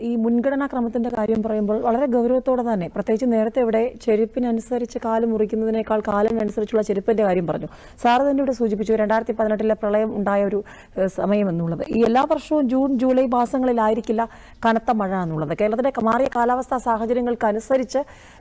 ഈ മുൻഗണനാ ക്രമത്തിന്റെ കാര്യം പറയുമ്പോൾ വളരെ ഗൗരവത്തോടെ തന്നെ പ്രത്യേകിച്ച് നേരത്തെ ഇവിടെ ചെരുപ്പിനനുസരിച്ച് കാൽ മുറിക്കുന്നതിനേക്കാൾ കാലിനനുസരിച്ചുള്ള ചെരുപ്പിന്റെ കാര്യം പറഞ്ഞു. സാറ് തന്നെ ഇവിടെ സൂചിപ്പിച്ചു രണ്ടായിരത്തി പതിനെട്ടിലെ പ്രളയം ഉണ്ടായ ഒരു സമയം എന്നുള്ളത് ഈ എല്ലാ വർഷവും ജൂൺ ജൂലൈ മാസങ്ങളിലായിരിക്കില്ല കനത്ത മഴ എന്നുള്ളത്. കേരളത്തിലെ മാറിയ കാലാവസ്ഥാ സാഹചര്യങ്ങൾക്കനുസരിച്ച്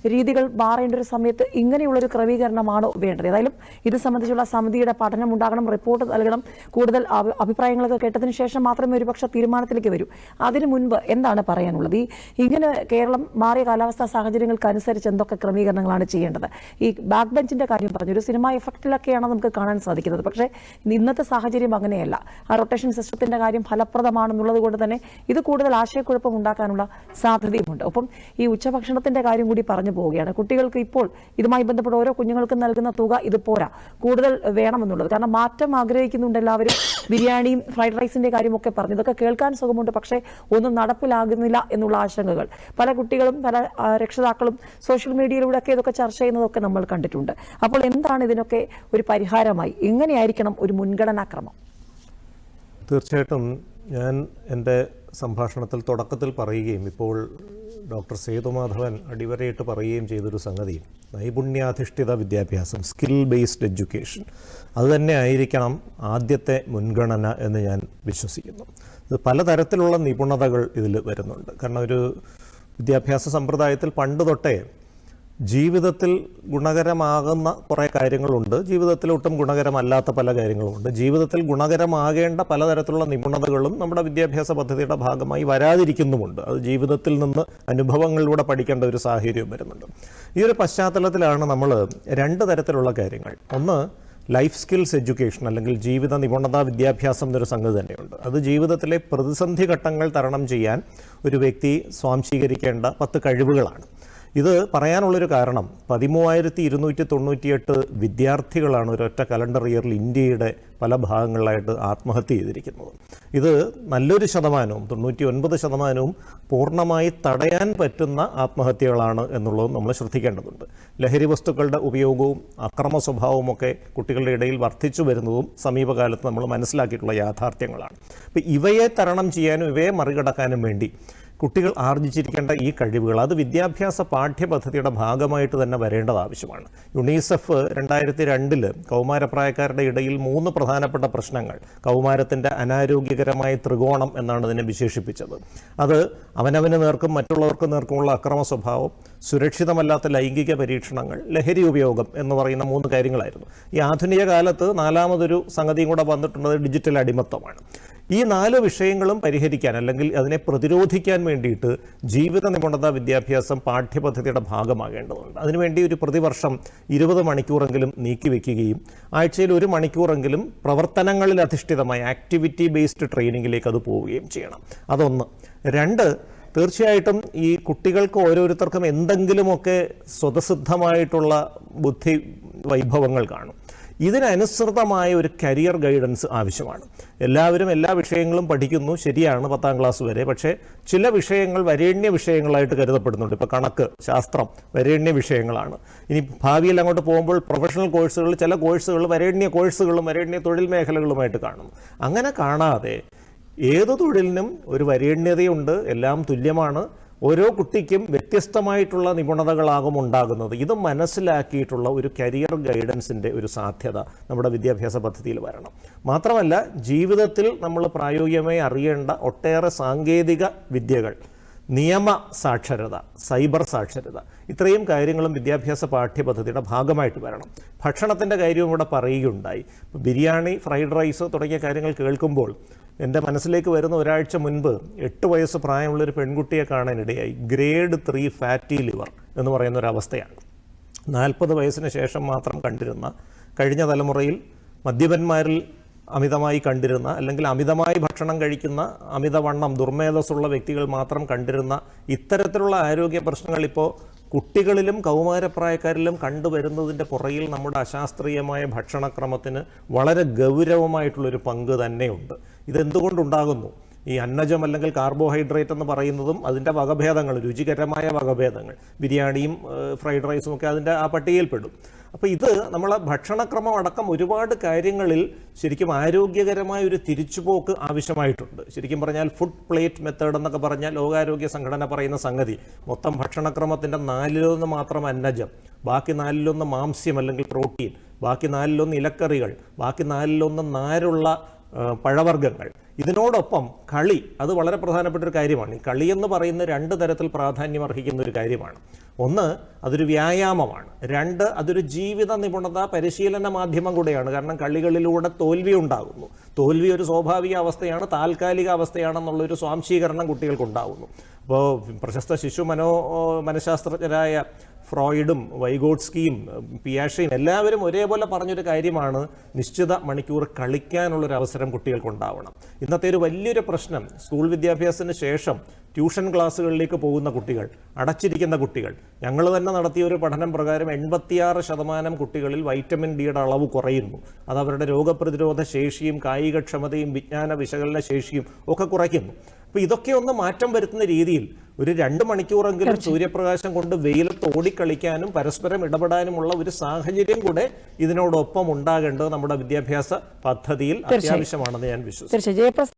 രീതികൾ മാറേണ്ട ഒരു സമയത്ത് ഇങ്ങനെയുള്ളൊരു ക്രമീകരണമാണോ വേണ്ടത്? ഏതായാലും ഇത് സംബന്ധിച്ചുള്ള സമിതിയുടെ പഠനം ഉണ്ടാകണം റിപ്പോർട്ട് നൽകണം. കൂടുതൽ അഭി- അഭിപ്രായങ്ങളൊക്കെ കേട്ടതിന് ശേഷം മാത്രമേ ഒരുപക്ഷെ തീരുമാനത്തിലേക്ക് വരൂ. അതിനു മുൻപ് എന്താണ് പറയാനുള്ളത്. ഈ ഇങ്ങനെ കേരളം മാറിയ കാലാവസ്ഥാ സാഹചര്യങ്ങൾക്ക് അനുസരിച്ച് എന്തൊക്കെ ക്രമീകരണങ്ങളാണ് ചെയ്യേണ്ടത്? ഈ ബാക്ക് ബെഞ്ചിന്റെ കാര്യം പറഞ്ഞു ഒരു സിനിമ എഫക്റ്റിലൊക്കെയാണ് നമുക്ക് കാണാൻ സാധിക്കുന്നത്. പക്ഷേ ഇന്നത്തെ സാഹചര്യം അങ്ങനെയല്ല. ആ റൊട്ടേഷൻ സിസ്റ്റത്തിന്റെ കാര്യം ഫലപ്രദമാണെന്നുള്ളത് കൊണ്ട് തന്നെ ഇത് കൂടുതൽ ആശയക്കുഴപ്പം ഉണ്ടാക്കാനുള്ള സാധ്യതയുമുണ്ട്. ഒപ്പം ഈ ഉച്ചഭക്ഷണത്തിന്റെ കാര്യം കൂടി പറഞ്ഞു പോവുകയാണ്. കുട്ടികൾക്ക് ഇപ്പോൾ ഇതുമായി ബന്ധപ്പെട്ട് ഓരോ കുഞ്ഞുങ്ങൾക്കും നൽകുന്ന തുക ഇത് പോരാ. കൂടുതൽ വേണമെന്നുള്ളത്. കാരണം മാറ്റം ആഗ്രഹിക്കുന്നുണ്ട് എല്ലാവരും. ബിരിയാണിയും ഫ്രൈഡ് റൈസിന്റെ കാര്യമൊക്കെ പറഞ്ഞു. ഇതൊക്കെ കേൾക്കാൻ സുഖമുണ്ട്. പക്ഷേ ഒന്നും നടപ്പിലാകുന്നില്ല എന്നുള്ള ആശങ്കകൾ. പല കുട്ടികളും പല രക്ഷിതാക്കളും സോഷ്യൽ മീഡിയയിലൂടെ ഒക്കെ ഇതൊക്കെ ചർച്ച ചെയ്യുന്നതൊക്കെ നമ്മൾ കണ്ടിട്ടുണ്ട്. അപ്പോൾ എന്താണ് ഇതിനൊക്കെ ഒരു പരിഹാരമായി? എങ്ങനെയായിരിക്കണം ഒരു മുൻഗണനാക്രമം? തീർച്ചയായിട്ടും ഞാൻ എന്റെ സംഭാഷണത്തിൽ തുടക്കത്തിൽ പറയുകയും ഇപ്പോൾ ഡോക്ടർ സേതുമാധവൻ അടിവരയിട്ട് പറയുകയും ചെയ്തൊരു സംഗതി നൈപുണ്യാധിഷ്ഠിത വിദ്യാഭ്യാസം സ്കിൽ ബേസ്ഡ് എഡ്യൂക്കേഷൻ അതുതന്നെ ആയിരിക്കണം ആദ്യത്തെ മുൻഗണന എന്ന് ഞാൻ വിശ്വസിക്കുന്നു. ഇത് പലതരത്തിലുള്ള നിപുണതകൾ ഇതിൽ വരുന്നുണ്ട്. കാരണം ഒരു വിദ്യാഭ്യാസ സമ്പ്രദായത്തിൽ പണ്ട് തൊട്ടേ ജീവിതത്തിൽ ഗുണകരമാകുന്ന കുറേ കാര്യങ്ങളുണ്ട്. ജീവിതത്തിൽ ഒട്ടും ഗുണകരമല്ലാത്ത പല കാര്യങ്ങളുമുണ്ട്. ജീവിതത്തിൽ ഗുണകരമാകേണ്ട പലതരത്തിലുള്ള നിപുണതകളും നമ്മുടെ വിദ്യാഭ്യാസ പദ്ധതിയുടെ ഭാഗമായി വരാതിരിക്കുന്നുമുണ്ട്. അത് ജീവിതത്തിൽ നിന്ന് അനുഭവങ്ങളിലൂടെ പഠിക്കേണ്ട ഒരു സാഹചര്യം വരുന്നുണ്ട്. ഈ ഒരു പശ്ചാത്തലത്തിലാണ് നമ്മൾ രണ്ട് തരത്തിലുള്ള കാര്യങ്ങൾ. ഒന്ന് ലൈഫ് സ്കിൽസ് എഡ്യൂക്കേഷൻ അല്ലെങ്കിൽ ജീവിത നിപുണതാ വിദ്യാഭ്യാസം എന്നൊരു സംഗതി തന്നെയുണ്ട്. അത് ജീവിതത്തിലെ പ്രതിസന്ധി ഘട്ടങ്ങൾ തരണം ചെയ്യാൻ ഒരു വ്യക്തി സ്വാംശീകരിക്കേണ്ട പത്ത് കഴിവുകളാണ്. ഇത് പറയാനുള്ളൊരു കാരണം പതിമൂവായിരത്തി ഇരുന്നൂറ്റി തൊണ്ണൂറ്റിയെട്ട് വിദ്യാർത്ഥികളാണ് ഒരൊറ്റ കലണ്ടർ ഇയറിൽ ഇന്ത്യയുടെ പല ഭാഗങ്ങളിലായിട്ട് ആത്മഹത്യ ചെയ്തിരിക്കുന്നത്. ഇത് നല്ലൊരു ശതമാനവും തൊണ്ണൂറ്റി ഒൻപത് ശതമാനവും പൂർണമായി തടയാൻ പറ്റുന്ന ആത്മഹത്യകളാണ് എന്നുള്ളത് നമ്മൾ ശ്രദ്ധിക്കേണ്ടതുണ്ട്. ലഹരി വസ്തുക്കളുടെ ഉപയോഗവും അക്രമ സ്വഭാവവും ഒക്കെ കുട്ടികളുടെ ഇടയിൽ വർദ്ധിച്ചു വരുന്നതും സമീപകാലത്ത് നമ്മൾ മനസ്സിലാക്കിയിട്ടുള്ള യാഥാർത്ഥ്യങ്ങളാണ്. അപ്പോൾ ഇവയെ തരണം ചെയ്യാനും ഇവയെ മറികടക്കാനും വേണ്ടി കുട്ടികൾ ആർജിച്ചിരിക്കേണ്ട ഈ കഴിവുകൾ അത് വിദ്യാഭ്യാസ പാഠ്യപദ്ധതിയുടെ ഭാഗമായിട്ട് തന്നെ വരേണ്ടത് ആവശ്യമാണ്. യുണീസെഫ് രണ്ടായിരത്തി രണ്ടിൽ കൗമാരപ്രായക്കാരുടെ ഇടയിൽ മൂന്ന് പ്രധാനപ്പെട്ട പ്രശ്നങ്ങൾ. കൗമാരത്തിന്റെ അനാരോഗ്യകരമായ ത്രികോണം എന്നാണ് അതിനെ വിശേഷിപ്പിച്ചത്. അത് അവനവന് നേർക്കും മറ്റുള്ളവർക്കും നേർക്കുമുള്ള അക്രമ സ്വഭാവം സുരക്ഷിതമല്ലാത്ത ലൈംഗിക പരീക്ഷണങ്ങൾ ലഹരി ഉപയോഗം എന്ന് പറയുന്ന മൂന്ന് കാര്യങ്ങളായിരുന്നു. ഈ ആധുനിക കാലത്ത് നാലാമതൊരു സംഗതിയും കൂടെ വന്നിട്ടുള്ളത് ഡിജിറ്റൽ അടിമത്തമാണ്. ഈ നാല് വിഷയങ്ങളും പരിഹരിക്കാൻ അല്ലെങ്കിൽ അതിനെ പ്രതിരോധിക്കാൻ വേണ്ടിയിട്ട് ജീവിത നിപുണത വിദ്യാഭ്യാസം പാഠ്യപദ്ധതിയുടെ ഭാഗമാകേണ്ടതുണ്ട്. അതിനുവേണ്ടി ഒരു പ്രതിവർഷം ഇരുപത് മണിക്കൂറെങ്കിലും നീക്കിവെക്കുകയും ആഴ്ചയിൽ ഒരു മണിക്കൂറെങ്കിലും പ്രവർത്തനങ്ങളിൽ അധിഷ്ഠിതമായ ആക്ടിവിറ്റി ബേസ്ഡ് ട്രെയിനിങ്ങിലേക്ക് അത് പോവുകയും ചെയ്യണം. അതൊന്ന്. രണ്ട് തീർച്ചയായിട്ടും ഈ കുട്ടികൾക്ക് ഓരോരുത്തർക്കും എന്തെങ്കിലുമൊക്കെ സ്വതസിദ്ധമായിട്ടുള്ള ബുദ്ധി വൈഭവങ്ങൾ കാണും. ഇതിനനുസൃതമായ ഒരു കരിയർ ഗൈഡൻസ് ആവശ്യമാണ്. എല്ലാവരും എല്ലാ വിഷയങ്ങളും പഠിക്കുന്നു ശരിയാണ് പത്താം ക്ലാസ് വരെ. പക്ഷേ ചില വിഷയങ്ങൾ വരേണ്യ വിഷയങ്ങളായിട്ട് കരുതപ്പെടുന്നുണ്ട്. ഇപ്പോൾ കണക്ക് ശാസ്ത്രം വരേണ്യ വിഷയങ്ങളാണ്. ഇനി ഭാവിയിൽ അങ്ങോട്ട് പോകുമ്പോൾ പ്രൊഫഷണൽ കോഴ്സുകൾ ചില കോഴ്സുകൾ വരേണ്യ കോഴ്സുകളും വരേണ്യ തൊഴിൽ മേഖലകളുമായിട്ട് കാണും. അങ്ങനെ കാണാതെ ഏത് തൊഴിലിനും ഒരു വരേണ്യതയുണ്ട് എല്ലാം തുല്യമാണ്. ഓരോ കുട്ടിക്കും വ്യത്യസ്തമായിട്ടുള്ള നിപുണതകളാകും ഉണ്ടാകുന്നത്. ഇത് മനസ്സിലാക്കിയിട്ടുള്ള ഒരു കരിയർ ഗൈഡൻസിന്റെ ഒരു സാധ്യത നമ്മുടെ വിദ്യാഭ്യാസ പദ്ധതിയിൽ വരണം. മാത്രമല്ല ജീവിതത്തിൽ നമ്മൾ പ്രായോഗികമായി അറിയേണ്ട ഒട്ടേറെ സാങ്കേതിക വിദ്യകൾ നിയമ സാക്ഷരത സൈബർ സാക്ഷരത ഇത്രയും കാര്യങ്ങളും വിദ്യാഭ്യാസ പാഠ്യപദ്ധതിയുടെ ഭാഗമായിട്ട് വരണം. ഭക്ഷണത്തിന്റെ കാര്യവും ഇവിടെ പറയുകയുണ്ടായി. ബിരിയാണി ഫ്രൈഡ് റൈസ് തുടങ്ങിയ കാര്യങ്ങൾ കേൾക്കുമ്പോൾ എന്റെ മനസ്സിലേക്ക് വരുന്ന ഒരാഴ്ച മുൻപ് എട്ട് വയസ്സ് പ്രായമുള്ളൊരു പെൺകുട്ടിയെ കാണാനിടയായി. ഗ്രേഡ് ത്രീ ഫാറ്റി ലിവർ എന്ന് പറയുന്ന ഒരു അവസ്ഥയാണ്. നാൽപ്പത് വയസ്സിന് ശേഷം മാത്രം കണ്ടിരുന്ന കഴിഞ്ഞ തലമുറയിൽ മദ്യപന്മാരിൽ അമിതമായി കണ്ടിരുന്ന അല്ലെങ്കിൽ അമിതമായി ഭക്ഷണം കഴിക്കുന്ന അമിതവണ്ണം ദുർമേധസ്സുള്ള വ്യക്തികൾ മാത്രം കണ്ടിരുന്ന ഇത്തരത്തിലുള്ള ആരോഗ്യ പ്രശ്നങ്ങൾ ഇപ്പോൾ കുട്ടികളിലും കൗമാരപ്രായക്കാരിലും കണ്ടുവരുന്നതിന്റെ പുറകിൽ നമ്മുടെ അശാസ്ത്രീയമായ ഭക്ഷണക്രമത്തിന് വളരെ ഗൗരവമായിട്ടുള്ളൊരു പങ്ക് തന്നെയുണ്ട്. ഇതെന്തുകൊണ്ടുണ്ടാകുന്നു? ഈ അന്നജം അല്ലെങ്കിൽ കാർബോഹൈഡ്രേറ്റ് എന്ന് പറയുന്നതും അതിന്റെ വകഭേദങ്ങൾ രുചികരമായ വകഭേദങ്ങൾ ബിരിയാണിയും ഫ്രൈഡ് റൈസും ഒക്കെ അതിന്റെ ആ പട്ടികയിൽപ്പെടും. അപ്പോൾ ഇത് നമ്മളെ ഭക്ഷണക്രമം അടക്കം ഒരുപാട് കാര്യങ്ങളിൽ ശരിക്കും ആരോഗ്യകരമായ ഒരു തിരിച്ചുപോക്ക് ആവശ്യമായിട്ടുണ്ട്. ശരിക്കും പറഞ്ഞാൽ ഫുഡ് പ്ലേറ്റ് മെത്തേഡ് എന്നൊക്കെ പറഞ്ഞാൽ ലോകാരോഗ്യ സംഘടന പറയുന്ന സംഗതി. മൊത്തം ഭക്ഷണക്രമത്തിന്റെ നാലിലൊന്ന് മാത്രം അന്നജം. ബാക്കി നാലിലൊന്ന് മാംസ്യം അല്ലെങ്കിൽ പ്രോട്ടീൻ. ബാക്കി നാലിലൊന്ന് ഇലക്കറികൾ. ബാക്കി നാലിലൊന്ന് നാരുള്ള പഴവർഗങ്ങൾ. ഇതിനോടൊപ്പം കളി അത് വളരെ പ്രധാനപ്പെട്ട ഒരു കാര്യമാണ്. ഈ കളി എന്ന് പറയുന്ന രണ്ട് തരത്തിൽ പ്രാധാന്യം അർഹിക്കുന്ന ഒരു കാര്യമാണ്. ഒന്ന് അതൊരു വ്യായാമമാണ്. രണ്ട് അതൊരു ജീവിത നിപുണത പരിശീലന മാധ്യമം കൂടെയാണ്. കാരണം കളികളിലൂടെ തോൽവി ഉണ്ടാകുന്നു. തോൽവി ഒരു സ്വാഭാവിക അവസ്ഥയാണ് താൽക്കാലിക അവസ്ഥയാണെന്നുള്ളൊരു സ്വാംശീകരണം കുട്ടികൾക്കുണ്ടാകുന്നു. അപ്പോൾ പ്രശസ്ത ശിശു മനോ മനഃശാസ്ത്രജ്ഞരായ ഫ്രോയിഡും വൈഗോട്സ്കിയും പിയാഷയും എല്ലാവരും ഒരേപോലെ പറഞ്ഞൊരു കാര്യമാണ് നിശ്ചിത മണിക്കൂർ കളിക്കാനുള്ളൊരു അവസരം കുട്ടികൾക്കുണ്ടാവണം. ഇന്നത്തെ ഒരു വലിയൊരു പ്രശ്നം സ്കൂൾ വിദ്യാഭ്യാസത്തിന് ശേഷം ട്യൂഷൻ ക്ലാസ്സുകളിലേക്ക് പോകുന്ന കുട്ടികൾ അടച്ചിരിക്കുന്ന കുട്ടികൾ. ഞങ്ങൾ തന്നെ നടത്തിയ ഒരു പഠനം പ്രകാരം എൺപത്തിയാറ് ശതമാനം കുട്ടികളിൽ വൈറ്റമിൻ ഡിയുടെ അളവ് കുറയുന്നു. അത് അവരുടെ രോഗപ്രതിരോധ ശേഷിയും കായികക്ഷമതയും വിജ്ഞാന വിശകലന ശേഷിയും ഒക്കെ കുറയ്ക്കുന്നു. അപ്പോൾ ഇതൊക്കെ ഒന്ന് മാറ്റം വരുത്തുന്ന രീതിയിൽ ഒരു രണ്ട് മണിക്കൂറെങ്കിലും സൂര്യപ്രകാശം കൊണ്ട് വെയിലത്ത് ഓടിക്കളിക്കാനും പരസ്പരം ഇടപെടാനുമുള്ള ഒരു സാഹചര്യം കൂടെ ഇതിനോടൊപ്പം ഉണ്ടാകേണ്ടത് നമ്മുടെ വിദ്യാഭ്യാസ പദ്ധതിയിൽ അത്യാവശ്യമാണെന്ന് ഞാൻ വിശ്വസിക്കുന്നു.